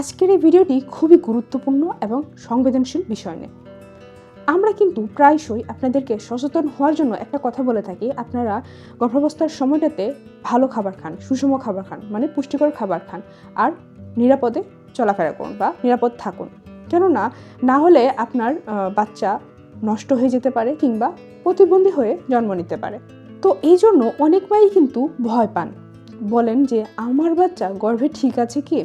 আজকের এই ভিডিওটি খুবই গুরুত্বপূর্ণ এবং সংবেদনশীল বিষয় নিয়ে। আমরা কিন্তু প্রায়শই আপনাদেরকে সচেতন হওয়ার জন্য একটা কথা বলে থাকি, আপনারা গর্ভাবস্থার সময়টাতে ভালো খাবার খান, সুষম খাবার খান মানে পুষ্টিকর খাবার খান, আর নিরাপদে চলাফেরা করুন বা নিরাপদ থাকুন। কেননা, না হলে আপনার বাচ্চা নষ্ট হয়ে যেতে পারে কিংবা প্রতিবন্ধী হয়ে জন্ম নিতে পারে। তো এই জন্য অনেক মাই কিন্তু ভয় পান। বলেন যে, আমার বাচ্চা গর্ভে ঠিক আছে কি?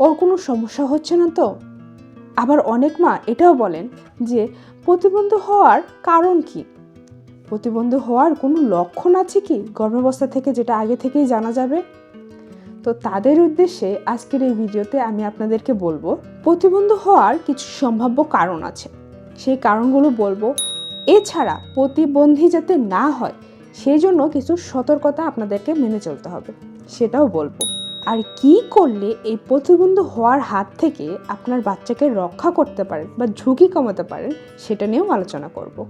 ওর কোনো সমস্যা হচ্ছে না তো? আবার অনেক মা এটাও বলেন যে, প্রতিবন্ধ হওয়ার কারণ কি? প্রতিবন্ধী হওয়ার কোনো লক্ষণ আছে কি গর্ভাবস্থা থেকে যেটা আগে থেকেই জানা যাবে? তো তাদের উদ্দেশ্যে আজকের এই ভিডিওতে আমি আপনাদেরকে বলব, প্রতিবন্ধ হওয়ার কিছু সম্ভাব্য কারণ আছে। সেই কারণগুলো বলব। এছাড়া প্রতিবন্ধী যাতে না হয়, সেই জন্য কিছু সতর্কতা আপনাদেরকে মেনে চলতে হবে, সেটাও বলব। আর কি করলে এই প্রতিবন্ধী হওয়ার হাত থেকে আপনার বাচ্চাকে রক্ষা করতে পারেন বা ঝুঁকি কমাতে পারেন সেটা নিয়েও আলোচনা করব।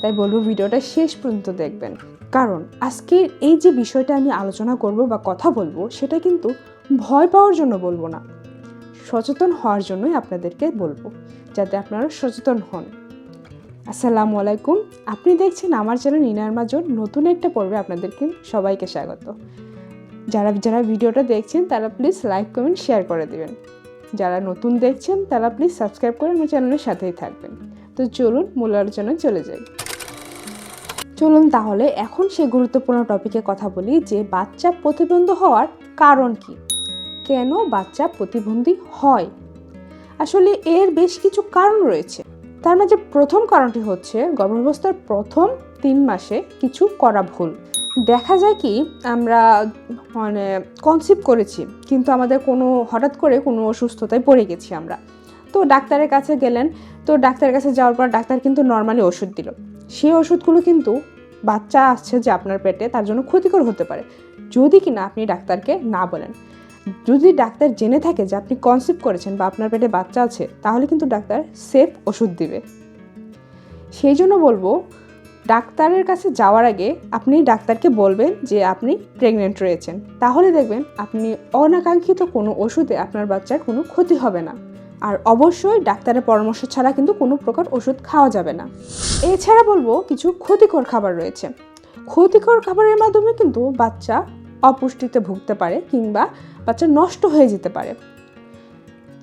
তাই বলব ভিডিওটা শেষ পর্যন্ত দেখবেন। কারণ আজকের এই যে বিষয়টা আমি আলোচনা করব বা কথা বলব, সেটা কিন্তু ভয় পাওয়ার জন্য বলব না। সচেতন হওয়ার জন্যই আপনাদেরকে বলব, যাতে আপনারা সচেতন হন। আসসালামু আলাইকুম। আপনি দেখছেন আমার চ্যানেল ইনার মাজন। নতুন একটা পর্বে আপনাদেরকে সবাইকে স্বাগত। যারা যারা ভিডিওটা দেখছেন, তারা প্লিজ লাইক কমেন্ট শেয়ার করে দেবেন। যারা নতুন দেখছেন, তারা প্লিজ সাবস্ক্রাইব করে আমার চ্যানেলের সাথেই থাকবেন। তো চলুন মূল আলোচনায় চলে যাই। চলুন তাহলে এখন সে গুরুত্বপূর্ণ টপিকে কথা বলি, যে বাচ্চা প্রতিবন্ধী হওয়ার কারণ কি? কেন বাচ্চা প্রতিবন্ধী হয়? আসলে এর বেশ কিছু কারণ রয়েছে। তার মাঝে প্রথম কারণটি হচ্ছে, গর্ভাবস্থার প্রথম তিন মাসে কিছু করা ভুল। দেখা যায় কি, আমরা মানে কনসিভ করেছি, কিন্তু আমাদের কোনো, হঠাৎ করে কোনো অসুস্থতায় পড়ে গেছি আমরা। তো ডাক্তারের কাছে গেলেন, তো ডাক্তারের কাছে যাওয়ার পর ডাক্তার কিন্তু নর্মালি ওষুধ দিল। সেই ওষুধগুলো কিন্তু বাচ্চা আসছে যে আপনার পেটে, তার জন্য ক্ষতিকর হতে পারে। যদি কিনা আপনি ডাক্তারকে না বলেন। যদি ডাক্তার জেনে থাকে যে আপনি কনসিভ করেছেন বা আপনার পেটে বাচ্চা আছে, তাহলে কিন্তু ডাক্তার সেফ ওষুধ দিবে। সেই জন্য বলব ডাক্তারের কাছে যাওয়ার আগে আপনি ডাক্তারকে বলবেন যে আপনি প্রেগনেন্ট রয়েছেন। তাহলে দেখবেন আপনি অনাকাঙ্ক্ষিত কোনো ওষুধে আপনার বাচ্চার কোনো ক্ষতি হবে না। আর অবশ্যই ডাক্তারের পরামর্শ ছাড়া কিন্তু কোনো প্রকার ওষুধ খাওয়া যাবে না। এছাড়া বলব কিছু ক্ষতিকর খাবার রয়েছে। ক্ষতিকর খাবারের মাধ্যমে কিন্তু বাচ্চা অপুষ্টিতে ভুগতে পারে কিংবা বাচ্চা নষ্ট হয়ে যেতে পারে।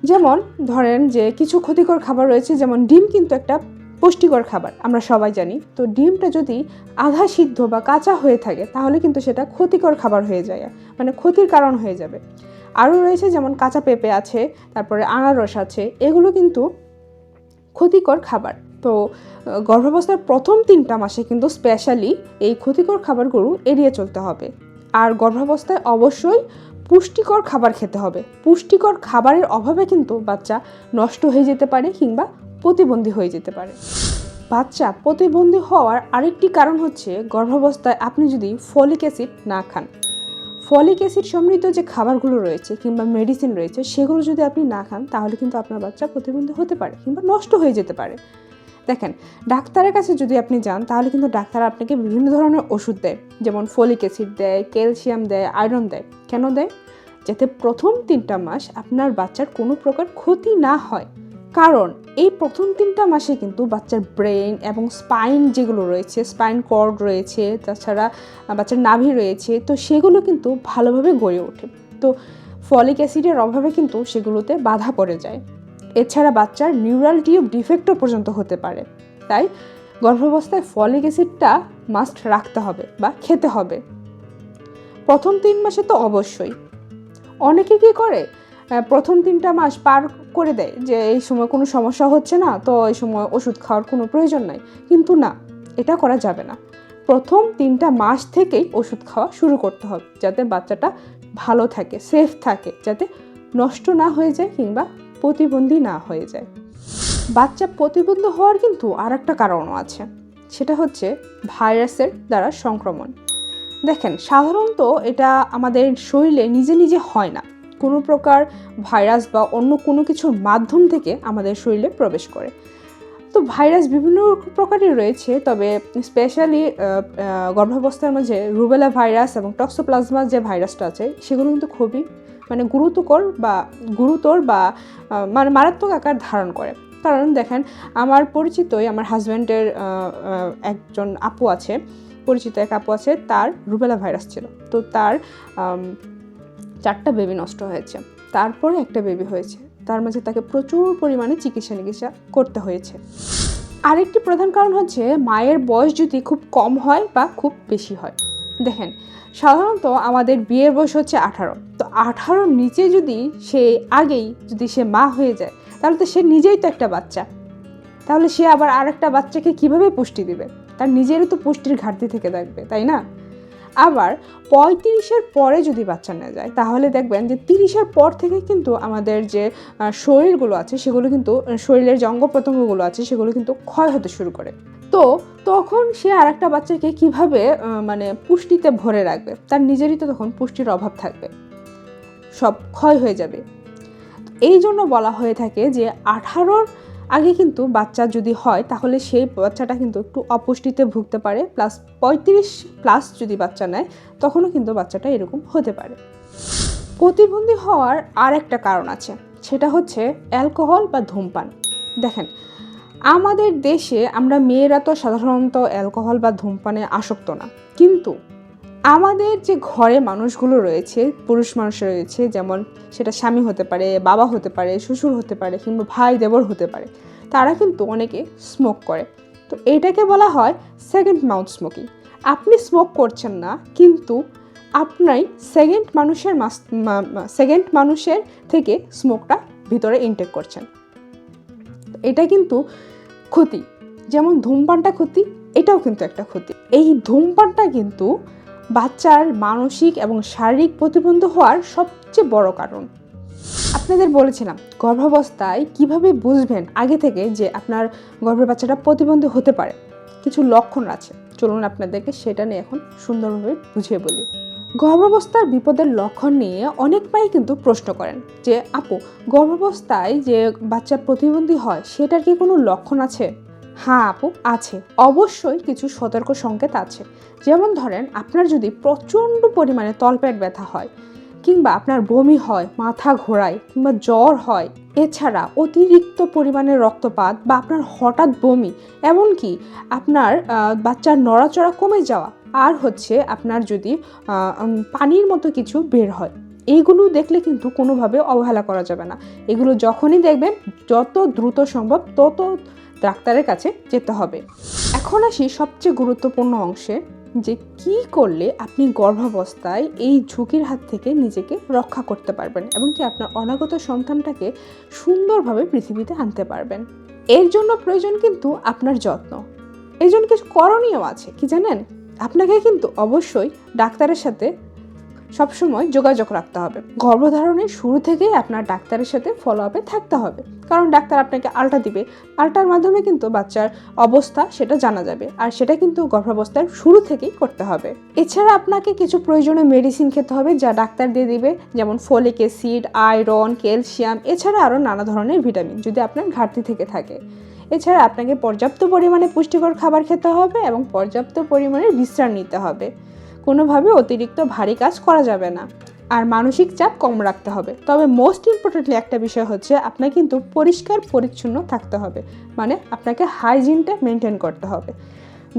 যেমন ধরেন যে কিছু ক্ষতিকর খাবার রয়েছে, যেমন ডিম কিন্তু একটা পুষ্টিকর খাবার, আমরা সবাই জানি। তো ডিমটা যদি আধা সিদ্ধ বা কাঁচা হয়ে থাকে, তাহলে কিন্তু সেটা ক্ষতিকর খাবার হয়ে যায় মানে ক্ষতির কারণ হয়ে যাবে। আরও রয়েছে যেমন কাঁচা পেঁপে আছে, তারপরে আনারস আছে, এগুলো কিন্তু ক্ষতিকর খাবার। তো গর্ভাবস্থার প্রথম তিনটা মাসে কিন্তু স্পেশালি এই ক্ষতিকর খাবারগুলো এড়িয়ে চলতে হবে। আর গর্ভাবস্থায় অবশ্যই পুষ্টিকর খাবার খেতে হবে। পুষ্টিকর খাবারের অভাবে কিন্তু বাচ্চা নষ্ট হয়ে যেতে পারে কিংবা প্রতিবন্ধী হয়ে যেতে পারে। বাচ্চা প্রতিবন্ধী হওয়ার আরেকটি কারণ হচ্ছে গর্ভাবস্থায় আপনি যদি ফলিক অ্যাসিড না খান। ফলিক অ্যাসিড সমৃদ্ধ যে খাবারগুলো রয়েছে কিংবা মেডিসিন রয়েছে, সেগুলো যদি আপনি না খান, তাহলে কিন্তু আপনার বাচ্চা প্রতিবন্ধী হতে পারে কিংবা নষ্ট হয়ে যেতে পারে। দেখেন, ডাক্তারের কাছে যদি আপনি যান, তাহলে কিন্তু ডাক্তার আপনাকে বিভিন্ন ধরনের ওষুধ দেয়। যেমন ফলিক অ্যাসিড দেয়, ক্যালসিয়াম দেয়, আয়রন দেয়। কেন দেয়? যাতে প্রথম তিনটা মাস আপনার বাচ্চার কোনো প্রকার ক্ষতি না হয়। কারণ এই প্রথম তিনটা মাসে কিন্তু বাচ্চার ব্রেন এবং স্পাইন যেগুলো রয়েছে, স্পাইন কর্ড রয়েছে, তাছাড়া বাচ্চার নাভি রয়েছে, তো সেগুলো কিন্তু ভালোভাবে গড়ে ওঠে। তো ফলিক অ্যাসিডের অভাবে কিন্তু সেগুলোতে বাধা পড়ে যায়। এছাড়া বাচ্চার নিউরাল টিউব ডিফেক্টও পর্যন্ত হতে পারে। তাই গর্ভাবস্থায় ফলিক অ্যাসিডটা মাস্ট রাখতে হবে বা খেতে হবে। প্রথম তিন মাসে তো অবশ্যই। অনেকে কি করে? প্রথম তিনটা মাস পার করে দেয় যে এই সময় কোনো সমস্যা হচ্ছে না, তো এই সময় ওষুধ খাওয়ার কোনো প্রয়োজন নাই। কিন্তু না, এটা করা যাবে না। প্রথম তিনটা মাস থেকেই ওষুধ খাওয়া শুরু করতে হবে, যাতে বাচ্চাটা ভালো থাকে সেফ থাকে, যাতে নষ্ট না হয়ে যায় কিংবা প্রতিবন্ধী না হয়ে যায়। বাচ্চা প্রতিবন্ধী হওয়ার কিন্তু আর একটা কারণও আছে। সেটা হচ্ছে ভাইরাসের দ্বারা সংক্রমণ। দেখেন, সাধারণত এটা আমাদের শরীরে নিজে নিজে হয় না। কোনো প্রকার ভাইরাস বা অন্য কোনো কিছুর মাধ্যম থেকে আমাদের শরীরে প্রবেশ করে। তো ভাইরাস বিভিন্ন প্রকারের রয়েছে, তবে স্পেশালি গর্ভাবস্থার মাঝে রুবেলা ভাইরাস এবং টক্সোপ্লাজমা যে ভাইরাসটা আছে, সেগুলো কিন্তু খুবই মানে গুরুতর বা গুরুতর বা মানে মারাত্মক আকার ধারণ করে। কারণ দেখেন, আমার পরিচিতই, আমার হাজব্যান্ডের একজন আপু আছে, পরিচিত এক আপু আছে, তার রুবেলা ভাইরাস ছিল। তো তার চারটা বেবি নষ্ট হয়েছে। তারপরে একটা বেবি হয়েছে। তার মাঝে তাকে প্রচুর পরিমাণে চিকিৎসা নিকিৎসা করতে হয়েছে। আরেকটি প্রধান কারণ হচ্ছে মায়ের বয়স যদি খুব কম হয় বা খুব বেশি হয়। দেখেন, সাধারণত আমাদের বিয়ের বয়স হচ্ছে আঠারো। তো আঠারোর নিচে যদি সে আগেই যদি সে মা হয়ে যায়, তাহলে তো সে নিজেই তো একটা বাচ্চা। তাহলে সে আবার আরেকটা বাচ্চাকে কীভাবে পুষ্টি দিবে? তার নিজেরও তো পুষ্টির ঘাটতি থেকে থাকবে, তাই না? আবার পঁয়ত্রিশের পরে যদি বাচ্চা নেওয়া যায়, তাহলে দেখবেন যে তিরিশের পর থেকে কিন্তু আমাদের যে শরীরগুলো আছে সেগুলো কিন্তু শরীরের যে অঙ্গ প্রত্যঙ্গগুলো আছে সেগুলো কিন্তু ক্ষয় হতে শুরু করে। তো তখন সে আর একটা বাচ্চাকে কীভাবে মানে পুষ্টিতে ভরে রাখবে? তার নিজেরই তো তখন পুষ্টির অভাব থাকবে। সব ক্ষয় হয়ে যাবে। এই জন্য বলা হয়ে থাকে যে আঠারোর আগে কিন্তু বাচ্চা যদি হয়, তাহলে সেই বাচ্চাটা কিন্তু একটু অপুষ্টিতে ভুগতে পারে প্লাস পঁয়ত্রিশ প্লাস যদি বাচ্চা নেয়, তখনও কিন্তু বাচ্চাটা এরকম হতে পারে। প্রতিবন্ধী হওয়ার আর একটা কারণ আছে, সেটা হচ্ছে অ্যালকোহল বা ধূমপান। দেখেন, আমাদের দেশে আমরা মেয়েরা তো সাধারণত অ্যালকোহল বা ধূমপানে আসক্ত না, কিন্তু আমাদের যে ঘরে মানুষগুলো রয়েছে, পুরুষ মানুষ রয়েছে, যেমন সেটা স্বামী হতে পারে, বাবা হতে পারে, শ্বশুর হতে পারে, কিংবা ভাই দেবর হতে পারে, তারা কিন্তু অনেকে স্মোক করে। তো এটাকে বলা হয় সেকেন্ড মাউথ স্মোকিং আপনি স্মোক করছেন না, কিন্তু আপনাই সেকেন্ড মানুষের সেকেন্ড মানুষের থেকে স্মোকটা ভিতরে ইনটেক করছেন। এটা কিন্তু ক্ষতি। যেমন ধূমপানটা ক্ষতি, এটাও কিন্তু একটা ক্ষতি। এই ধূমপানটা কিন্তু বাচ্চার মানসিক এবং শারীরিক প্রতিবন্ধ হওয়ার সবচেয়ে বড় কারণ। আপনাদের বলেছিলাম, গর্ভাবস্থায় কীভাবে বুঝবেন আগে থেকে যে আপনার গর্ভের বাচ্চাটা প্রতিবন্ধী হতে পারে? কিছু লক্ষণ আছে। চলুন আপনাদেরকে সেটা নিয়ে এখন সুন্দরভাবে বুঝিয়ে বলি। গর্ভাবস্থার বিপদের লক্ষণ নিয়ে অনেক মাই কিন্তু প্রশ্ন করেন যে, আপু, গর্ভাবস্থায় যে বাচ্চা প্রতিবন্ধী হয়, সেটার কি কোনো লক্ষণ আছে? হ্যাঁ আপু, আছে। অবশ্যই কিছু সতর্ক সংকেত আছে। যেমন ধরেন, আপনার যদি প্রচণ্ড পরিমাণে তলপেট ব্যথা হয়, কিংবা আপনার বমি হয়, মাথা ঘোরায়, কিংবা জ্বর হয়, এছাড়া অতিরিক্ত পরিমাণে রক্তপাত বা আপনার হঠাৎ বমি, এমনকি আপনার বাচ্চার নড়াচড়া কমে যাওয়া, আর হচ্ছে আপনার যদি পানির মতো কিছু বের হয়, এইগুলো দেখলে কিন্তু কোনোভাবে অবহেলা করা যাবে না। এগুলো যখনই দেখবেন, যত দ্রুত সম্ভব, তত ডাক্তারের কাছে যেতে হবে। এখন আসি সবচেয়ে গুরুত্বপূর্ণ অংশে, যে কি করলে আপনি গর্ভাবস্থায় এই ঝুঁকির হাত থেকে নিজেকে রক্ষা করতে পারবেন এবং কি আপনার অনাগত সন্তানটাকে সুন্দরভাবে পৃথিবীতে আনতে পারবেন। এর জন্য প্রয়োজন কিন্তু আপনার যত্ন। এই জন্য কিছু করণীয় আছে, কি জানেন? আপনাকে কিন্তু অবশ্যই ডাক্তারের সাথে সবসময় যোগাযোগ রাখতে হবে। গর্ভধারণের শুরু থেকেই আপনার ডাক্তারের সাথে ফলো আপে থাকতে হবে। কারণ ডাক্তার আপনাকে আলটা দিবে। আলটার মাধ্যমে কিন্তু বাচ্চার অবস্থা সেটা জানা যাবে। আর সেটা কিন্তু গর্ভাবস্থার শুরু থেকেই করতে হবে। এছাড়া আপনাকে কিছু প্রয়োজনীয় মেডিসিন খেতে হবে যা ডাক্তার দিয়ে দিবে। যেমন ফলিক অ্যাসিড আয়রন ক্যালসিয়াম এছাড়া আরও নানা ধরনের ভিটামিন যদি আপনার ঘাটতি থেকে থাকে। এছাড়া আপনাকে পর্যাপ্ত পরিমাণে পুষ্টিকর খাবার খেতে হবে এবং পর্যাপ্ত পরিমাণে বিশ্রাম নিতে হবে। কোনোভাবে অতিরিক্ত ভারী কাজ করা যাবে না। আর মানসিক চাপ কম রাখতে হবে। তবে মোস্ট ইম্পর্টেন্টলি একটা বিষয় হচ্ছে আপনাকে কিন্তু পরিষ্কার, পরিচ্ছন্ন থাকতে হবে। মানে আপনাকে হাইজিনটা মেনটেন করতে হবে।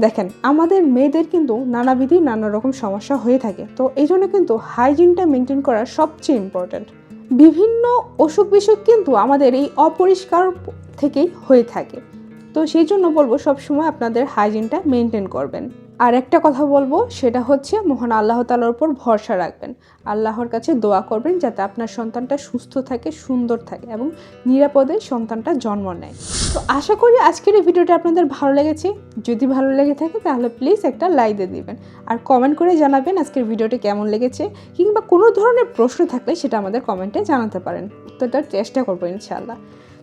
দেখেন, আমাদের মেয়েদের কিন্তু নানাবিধি নানা রকম সমস্যা হয়ে থাকে। তো এই জন্য কিন্তু হাইজিনটা মেনটেন করা সবচেয়ে ইম্পর্ট্যান্ট বিভিন্ন অসুখ বিসুখ কিন্তু আমাদের এই অপরিষ্কার থেকেই হয়ে থাকে। তো সেই জন্য বলব সবসময় আপনাদের হাইজিনটা মেনটেন করবেন। আর একটা কথা বলব, সেটা হচ্ছে মহান আল্লাহ তালার উপর ভরসা রাখবেন। আল্লাহর কাছে দোয়া করবেন যাতে আপনার সন্তানটা সুস্থ থাকে, সুন্দর থাকে এবং নিরাপদে সন্তানটা জন্ম নেয়। তো আশা করি আজকের এই ভিডিওটা আপনাদের ভালো লেগেছে। যদি ভালো লেগে থাকে তাহলে প্লিজ একটা লাইক দিয়ে দিবেন। আর কমেন্ট করে জানাবেন আজকের ভিডিওটি কেমন লেগেছে, কিংবা কোনো ধরনের প্রশ্ন থাকলে সেটা আমাদের কমেন্টে জানাতে পারেন। উত্তরটার চেষ্টা করব ইনশাআল্লাহ।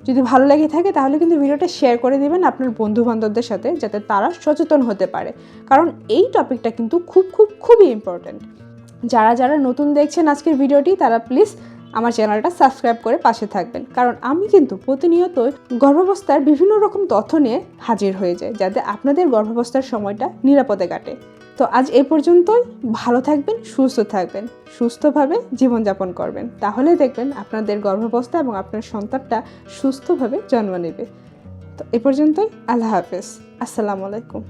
যদি ভালো লেগে থাকে তাহলে কিন্তু ভিডিওটা শেয়ার করে দিবেন আপনার বন্ধু বান্ধবদের সাথে যাতে তারা সচেতন হতে পারে। কারণ এই টপিকটা কিন্তু খুব খুব, খুবই ইম্পর্ট্যান্ট যারা যারা নতুন দেখছেন আজকের ভিডিওটি, তারা প্লিজ আমার চ্যানেলটা সাবস্ক্রাইব করে পাশে থাকবেন। কারণ আমি কিন্তু প্রতিনিয়ত গর্ভাবস্থার বিভিন্ন রকম তথ্য নিয়ে হাজির হয়ে যাই, যাতে আপনাদের গর্ভাবস্থার সময়টা নিরাপদে কাটে। তো আজ এ পর্যন্তই। ভালো থাকবেন, সুস্থ থাকবেন, সুস্থভাবে জীবনযাপন করবেন। তাহলে দেখবেন আপনাদের গর্ভাবস্থা এবং আপনার সন্তানটা সুস্থভাবে জন্ম নেবে। তো এ পর্যন্তই, আল্লাহ হাফেজ। আসসালামু আলাইকুম।